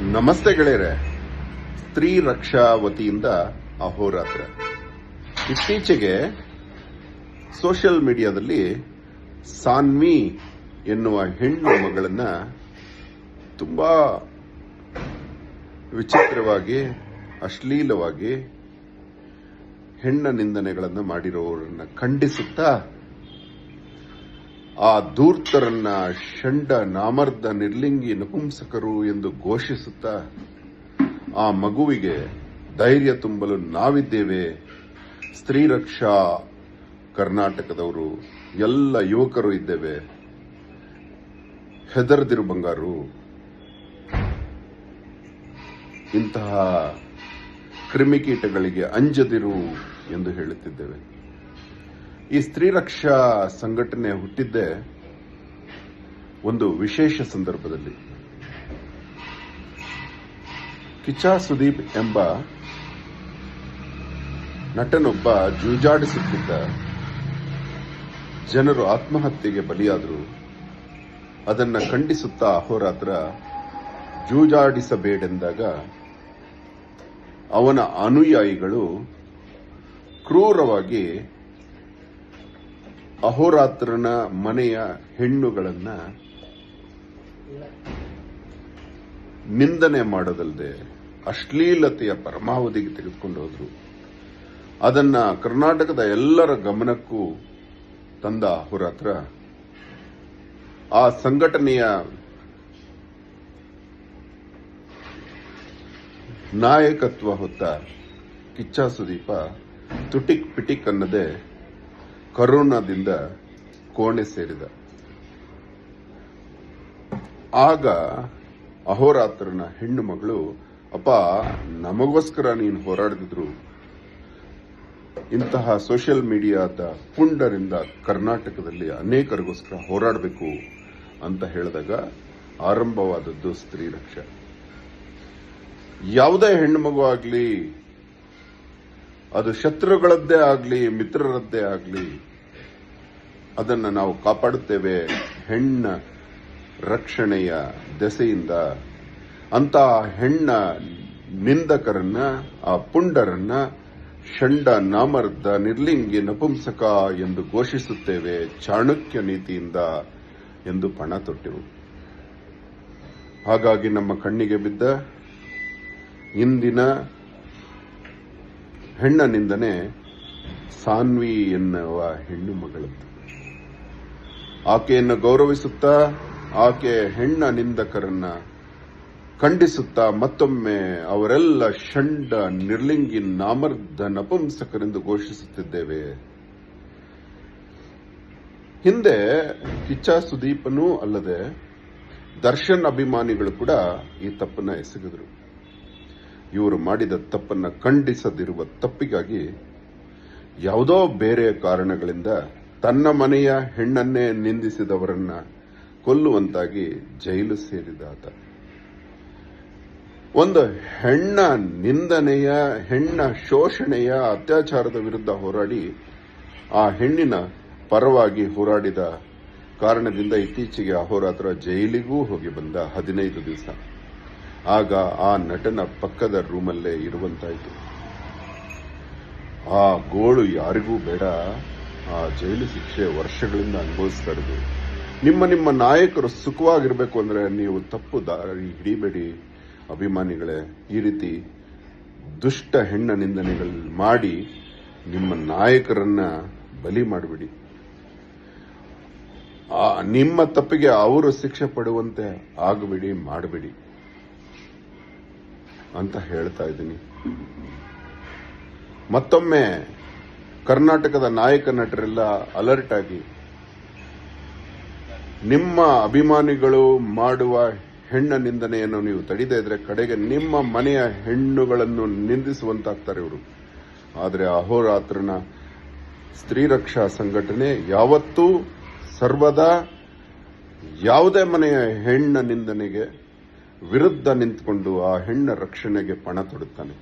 ನಮಸ್ತೆ ಗೆಳೆಯರೆ. ಸ್ತ್ರೀ ರಕ್ಷಾ ವತಿಯಿಂದ ಅಹೋರಾತ್ರ. ಇತ್ತೀಚೆಗೆ ಸೋಷಿಯಲ್ ಮೀಡಿಯಾದಲ್ಲಿ ಸಾನ್ವಿ ಎನ್ನುವ ಹೆಣ್ಣು ಮಗಳನ್ನ ತುಂಬಾ ವಿಚಿತ್ರವಾಗಿ, ಅಶ್ಲೀಲವಾಗಿ ಹೆಣ್ಣ ನಿಂದನೆಗಳನ್ನು ಮಾಡಿರೋರನ್ನ ಖಂಡಿಸುತ್ತಾ ಆ ಧೂರ್ತರನ್ನ ಷಂಡ ನಾಮರ್ದ ನಿರ್ಲಿಂಗಿ ನಪುಂಸಕರು ಎಂದು ಘೋಷಿಸುತ್ತಾ ಆ ಮಗುವಿಗೆ ಧೈರ್ಯ ತುಂಬಲು ನಾವಿದ್ದೇವೆ. ಸ್ತ್ರೀ ರಕ್ಷಾ ಕರ್ನಾಟಕದವರು ಎಲ್ಲ ಯುವಕರು ಇದ್ದೇವೆ. ಹೆದರದಿರು ಬಂಗಾರು. ಇಂತಹ ಕ್ರಿಮಿಕೀಟಗಳಿಗೆ ಅಂಜದಿರು ಎಂದು ಹೇಳುತ್ತಿದ್ದೇವೆ. ಈ ಸ್ತ್ರೀ ರಕ್ಷಾ ಸಂಘಟನೆ ಹುಟ್ಟಿದ್ದೆ ಒಂದು ವಿಶೇಷ ಸಂದರ್ಭದಲ್ಲಿ. ಕಿಚಾ ಸುದೀಪ್ ಎಂಬ ನಟನೊಬ್ಬ ಜೂಜಾಡಿಸುತ್ತಿದ್ದ ಜನರು ಆತ್ಮಹತ್ಯೆಗೆ ಬಲಿಯಾದರು. ಅದನ್ನು ಖಂಡಿಸುತ್ತಾ ಅಹೋರಾತ್ರ ಜೂಜಾಡಿಸಬೇಡೆಂದಾಗ ಅವನ ಅನುಯಾಯಿಗಳು ಕ್ರೂರವಾಗಿ ಅಹೋರಾತ್ರನ ಮನೆಯ ಹೆಣ್ಣುಗಳನ್ನ ನಿಂದನೆ ಮಾಡೋದಲ್ಲದೆ ಅಶ್ಲೀಲತೆಯ ಪರಮಾವಧಿಗೆ ತೆಗೆದುಕೊಂಡು ಹೋದ್ರು. ಅದನ್ನ ಕರ್ನಾಟಕದ ಎಲ್ಲರ ಗಮನಕ್ಕೂ ತಂದ ಅಹೋರಾತ್ರ ಆ ಸಂಘಟನೆಯ ನಾಯಕತ್ವ ಹೊತ್ತ ಕಿಚ್ಚ ಸುದೀಪ ತುಟಿಕ್ ಪಿಟಿಕ್ ಅನ್ನದೆ ಕರೋನಾದಿಂದ ಕೋಣೆ ಸೇರಿದ. ಆಗ ಅಹೋರಾತ್ರನ ಹೆಣ್ಣು ಮಗಳು, ಅಪ್ಪ, ನಮಗೋಸ್ಕರ ನೀನು ಹೋರಾಡಿದ್ರು ಇಂತಹ ಸೋಷಿಯಲ್ ಮೀಡಿಯಾದ ಪುಂಡರಿಂದ ಕರ್ನಾಟಕದಲ್ಲಿ ಅನೇಕರಿಗೋಸ್ಕರ ಹೋರಾಡಬೇಕು ಅಂತ ಹೇಳಿದಾಗ ಆರಂಭವಾದದ್ದು ಸ್ತ್ರೀ ರಕ್ಷ. ಯಾವುದೇ ಹೆಣ್ಣು ಮಗು ಆಗಲಿ ಅದು ಶತ್ರುಗಳದ್ದೇ ಆಗಲಿ, ಮಿತ್ರರದ್ದೇ ಆಗಲಿ, ಅದನ್ನ ನಾವು ಕಾಪಾಡುತ್ತೇವೆ. ಹೆಣ್ಣ ರಕ್ಷಣೆಯ ದೆಸೆಯಿಂದ ಅಂತ ಹೆಣ್ಣ ನಿಂದಕರನ್ನ, ಆ ಪುಂಡರನ್ನ, ಷಂಡ ನಾಮರ್ದ ನಿರ್ಲಿಂಗಿ ನಪುಂಸಕ ಎಂದು ಘೋಷಿಸುತ್ತೇವೆ ಚಾಣಕ್ಯ ನೀತಿಯಿಂದ ಎಂದು ಪಣ ತೊಟ್ಟೆವು. ಹಾಗಾಗಿ ನಮ್ಮ ಕಣ್ಣಿಗೆ ಬಿದ್ದ, ಇಂದಿನ ಹೆಣ್ಣ ನಿಂದನೆ ಸಾನ್ವಿ ಎನ್ನುವ ಹೆಣ್ಣು ಮಗಳದ್ದು ಆಕೆಯನ್ನು ಗೌರವಿಸುತ್ತಾ, ಆಕೆ ಹೆಣ್ಣ ನಿಂದಕರನ್ನ ಖಂಡಿಸುತ್ತಾ ಮತ್ತೊಮ್ಮೆ ಅವರೆಲ್ಲ ಷಂಡ ನಿರ್ಲಿಂಗಿ ನಾಮರ್ಧ ನಪುಂಸಕರೆಂದು ಘೋಷಿಸುತ್ತಿದ್ದೇವೆ. ಹಿಂದೆ ಕಿಚ್ಚ ಸುದೀಪನೂ ಅಲ್ಲದೆ ದರ್ಶನ್ ಅಭಿಮಾನಿಗಳು ಕೂಡ ಈ ತಪ್ಪನ್ನ ಎಸಗಿದ್ರು. ಇವರು ಮಾಡಿದ ತಪ್ಪನ್ನ ಖಂಡಿಸದಿರುವ ತಪ್ಪಿಗಾಗಿ ಯಾವುದೋ ಬೇರೆ ಕಾರಣಗಳಿಂದ ತನ್ನ ಮನೆಯ ಹೆಣ್ಣನ್ನೇ ನಿಂದಿಸಿದವರನ್ನ ಕೊಲ್ಲುವಂತಾಗಿ ಜೈಲು ಸೇರಿದ ಆತ. ಒಂದು ಹೆಣ್ಣ ನಿಂದನೆಯ, ಹೆಣ್ಣ ಶೋಷಣೆಯ ಅತ್ಯಾಚಾರದ ವಿರುದ್ಧ ಹೋರಾಡಿ ಆ ಹೆಣ್ಣಿನ ಪರವಾಗಿ ಹೋರಾಡಿದ ಕಾರಣದಿಂದ ಇತ್ತೀಚೆಗೆ ಅಹೋರಾತ್ರ ಜೈಲಿಗೂ ಹೋಗಿ ಬಂದ ಹದಿನೈದು ದಿವಸ. ಆಗ ಆ ನಟನ ಪಕ್ಕದ ರೂಮಲ್ಲೇ ಇರುವಂತಾಯಿತು. ಆ ಗೋಳು ಯಾರಿಗೂ ಬೇಡ. ಆ ಜೈಲು ಶಿಕ್ಷೆ ವರ್ಷಗಳಿಂದ ಅನುಭವಿಸ್ತಾ ಇರೋದು. ನಿಮ್ಮ ನಿಮ್ಮ ನಾಯಕರು ಸುಖವಾಗಿರಬೇಕು ಅಂದ್ರೆ ನೀವು ತಪ್ಪು ದಾರಿ ಹಿಡಿಬೇಡಿ ಅಭಿಮಾನಿಗಳೇ. ಈ ರೀತಿ ದುಷ್ಟ ಹೆಣ್ಣ ನಿಂದನೆಗಳು ಮಾಡಿ ನಿಮ್ಮ ನಾಯಕರನ್ನ ಬಲಿ ಮಾಡಿಬಿಡಿ. ನಿಮ್ಮ ತಪ್ಪಿಗೆ ಅವರು ಶಿಕ್ಷೆ ಪಡುವಂತೆ ಆಗಬೇಡಿ, ಮಾಡಬೇಡಿ. ಅಂತ ಹೇಳ್ತಾ ಇದ್ದೀನಿ. ಮತ್ತೊಮ್ಮೆ ಕರ್ನಾಟಕದ ನಾಯಕ ನಟರೆಲ್ಲ ಅಲರ್ಟ್ ಆಗಿ, ನಿಮ್ಮ ಅಭಿಮಾನಿಗಳು ಮಾಡುವ ಹೆಣ್ಣ ನಿಂದನೆಯನ್ನು ನೀವು ತಡಿದೇ ಇದ್ರೆ ಕಡೆಗೆ ನಿಮ್ಮ ಮನೆಯ ಹೆಣ್ಣುಗಳನ್ನು ನಿಂದಿಸುವಂತಾಗ್ತಾರೆ ಇವರು. ಆದರೆ ಅಹೋರಾತ್ರನ ಸ್ತ್ರೀ ರಕ್ಷಾ ಸಂಘಟನೆ ಯಾವತ್ತೂ ಸರ್ವದಾ ಯಾವುದೇ ಮನೆಯ ಹೆಣ್ಣ ನಿಂದನೆಗೆ ವಿರುದ್ಧ ನಿಂತ್ಕೊಂಡು ಆ ಹೆಣ್ಣ ರಕ್ಷಣೆಗೆ ಪಣ ತೊಡುತ್ತಾನೆ.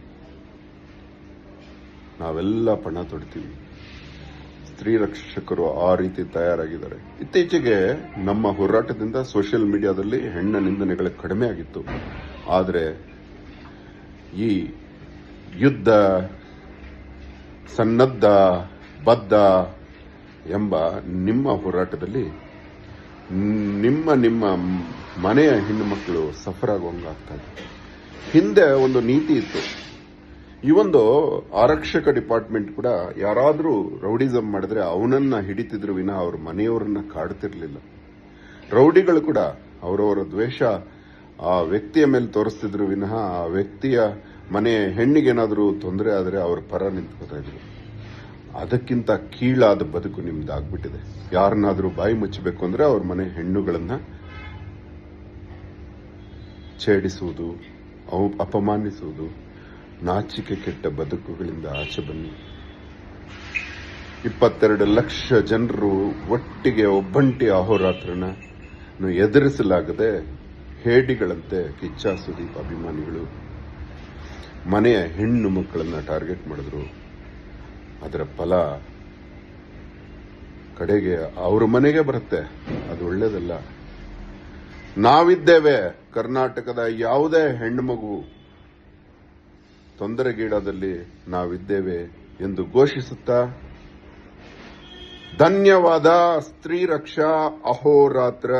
ನಾವೆಲ್ಲ ಪಣ ತೊಡ್ತೀವಿ. ಸ್ತ್ರೀ ರಕ್ಷಕರು ಆ ರೀತಿ ತಯಾರಾಗಿದ್ದಾರೆ. ಇತ್ತೀಚೆಗೆ ನಮ್ಮ ಹೋರಾಟದಿಂದ ಸೋಷಿಯಲ್ ಮೀಡಿಯಾದಲ್ಲಿ ಹೆಣ್ಣ ನಿಂದನೆಗಳು ಕಡಿಮೆ ಆಗಿತ್ತು. ಆದರೆ ಈ ಯುದ್ಧ, ಸನ್ನದ್ಧ, ಬದ್ಧ ಎಂಬ ನಿಮ್ಮ ಹೋರಾಟದಲ್ಲಿ ನಿಮ್ಮ ನಿಮ್ಮ ಮನೆಯ ಹೆಣ್ಣು ಮಕ್ಕಳು ಸಫರ್ ಆಗುವಂಗಾಗ್ತದೆ ಹಿಂದೆ ಒಂದು ನೀತಿ ಇತ್ತು. ಈ ಒಂದು ಆರಕ್ಷಕ ಡಿಪಾರ್ಟ್ಮೆಂಟ್ ಕೂಡ ಯಾರಾದರೂ ರೌಡಿಸಮ್ ಮಾಡಿದ್ರೆ ಅವನನ್ನ ಹಿಡಿತಿದ್ರು ವಿನ ಅವ್ರ ಮನೆಯವರನ್ನ ಕಾಡ್ತಿರ್ಲಿಲ್ಲ. ರೌಡಿಗಳು ಕೂಡ ಅವರವರ ದ್ವೇಷ ಆ ವ್ಯಕ್ತಿಯ ಮೇಲೆ ತೋರಿಸ್ತಿದ್ರು ವಿನಃ ಆ ವ್ಯಕ್ತಿಯ ಮನೆ ಹೆಣ್ಣಿಗೇನಾದರೂ ತೊಂದರೆ ಆದರೆ ಅವ್ರ ಪರ ನಿಂತ್ಕೋತಾ ಇದ್ರು. ಅದಕ್ಕಿಂತ ಕೀಳಾದ ಬದುಕು ನಿಮ್ದು ಆಗ್ಬಿಟ್ಟಿದೆ ಯಾರನ್ನಾದರೂ ಬಾಯಿ ಮುಚ್ಚಬೇಕು ಅಂದ್ರೆ ಅವ್ರ ಮನೆ ಹೆಣ್ಣುಗಳನ್ನ ಛೇಡಿಸುವುದು, ಅವು ಅಪಮಾನಿಸುವುದು, ನಾಚಿಕೆ ಕೆಟ್ಟ ಬದುಕುಗಳಿಂದ ಆಚೆ ಬನ್ನಿ. ಇಪ್ಪತ್ತೆರಡು ಲಕ್ಷ ಜನರು ಒಟ್ಟಿಗೆ ಒಬ್ಬಂಟಿ ಅಹೋರಾತ್ರನ ಎದುರಿಸಲಾಗದೆ ಹೇಡಿಗಳಂತೆ ಕಿಚ್ಚ ಸುದೀಪ್ ಅಭಿಮಾನಿಗಳು ಮನೆಯ ಹೆಣ್ಣು ಮಕ್ಕಳನ್ನ ಟಾರ್ಗೆಟ್ ಮಾಡಿದ್ರು. ಅದರ ಫಲ ಕಡೆಗೆ ಅವ್ರ ಮನೆಗೆ ಬರುತ್ತೆ. ಅದು ಒಳ್ಳೇದಲ್ಲ. ನಾವಿದ್ದೇವೆ. ಕರ್ನಾಟಕದ ಯಾವುದೇ ಹೆಣ್ಣು ಮಗು ತೊಂದರೆಗೀಡಾದಲ್ಲಿ ನಾವಿದ್ದೇವೆ ಎಂದು ಘೋಷಿಸುತ್ತಾ ಧನ್ಯವಾದ ಸ್ತ್ರೀ ರಕ್ಷಾ ಅಹೋರಾತ್ರ.